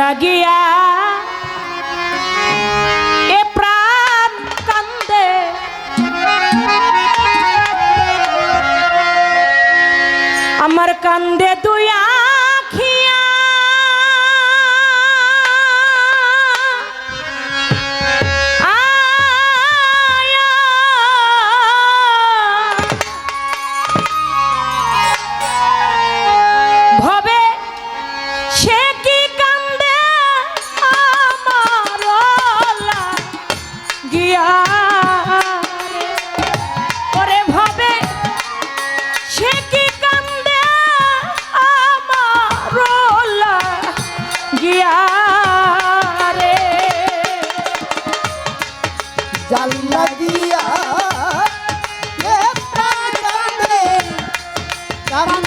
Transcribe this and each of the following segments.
লাগিয়া এ প্রাণ কান্দে। আমার কান্দে তারা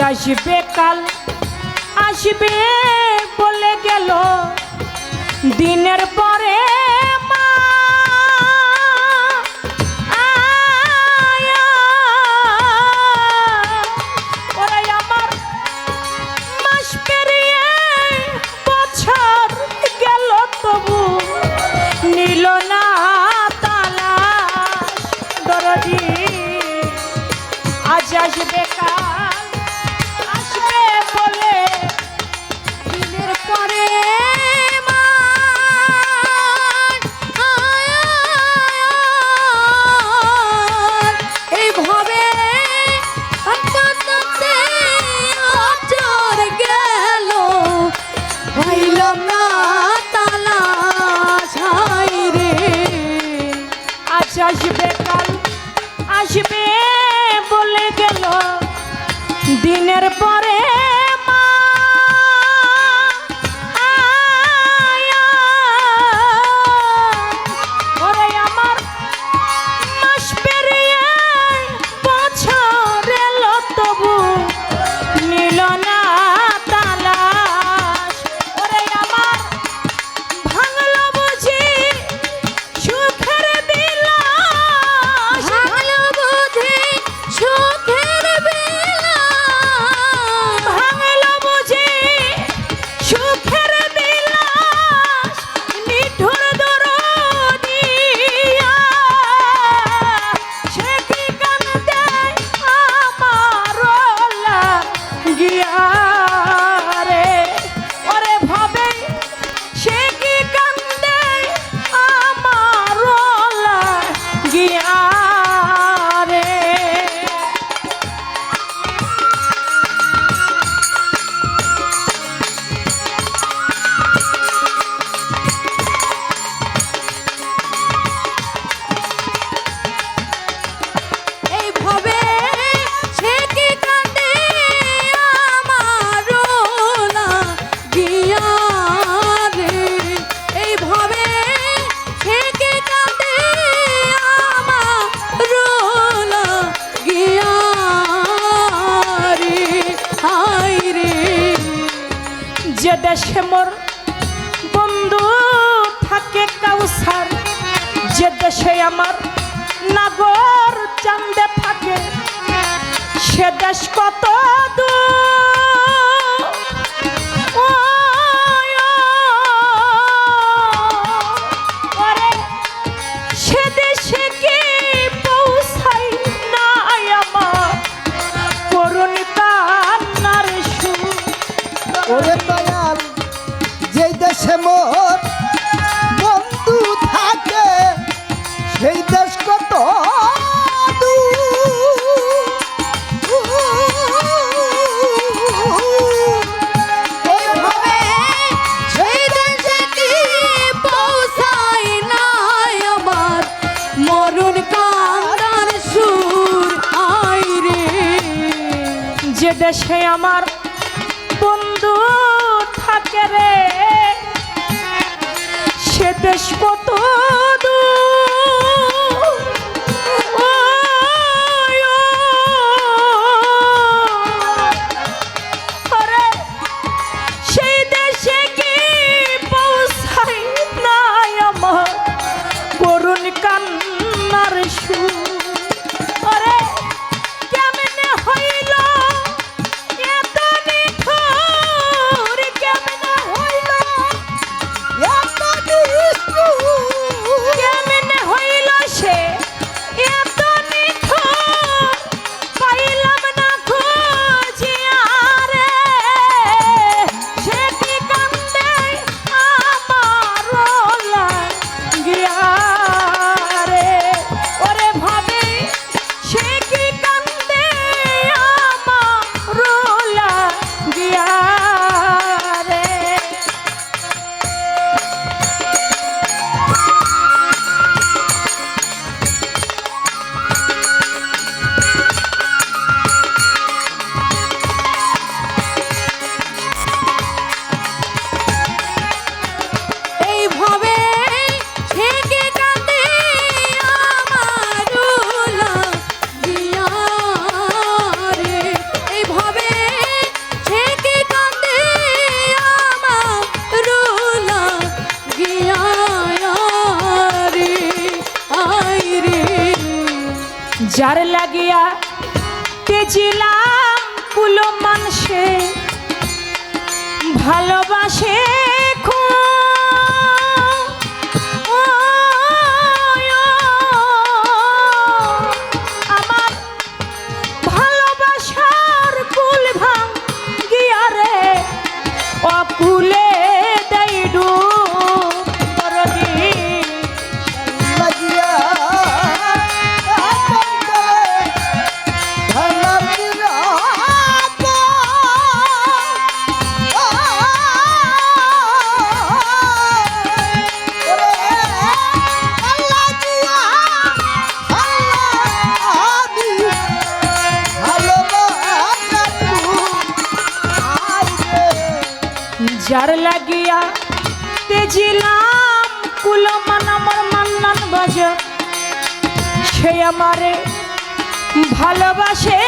আসবে কাল আসবে বলে গেল। দিনের পরে বলে গেল দিনের পরে দেশে মোর বন্ধু থাকে কাউসার। যে দেশে আমার নাগর চান্দে থাকে, সে দেশ কত দূর দেশে আমার বন্ধু থাকে রে। সে দেশ কত যার লাগিয়া তেজিলাম কুলো মানুষে ভালোবাসে লাগিয়া তেজিলাম কুলো মানামর মান্নান বাজার সে আমারে ভালোবাসে।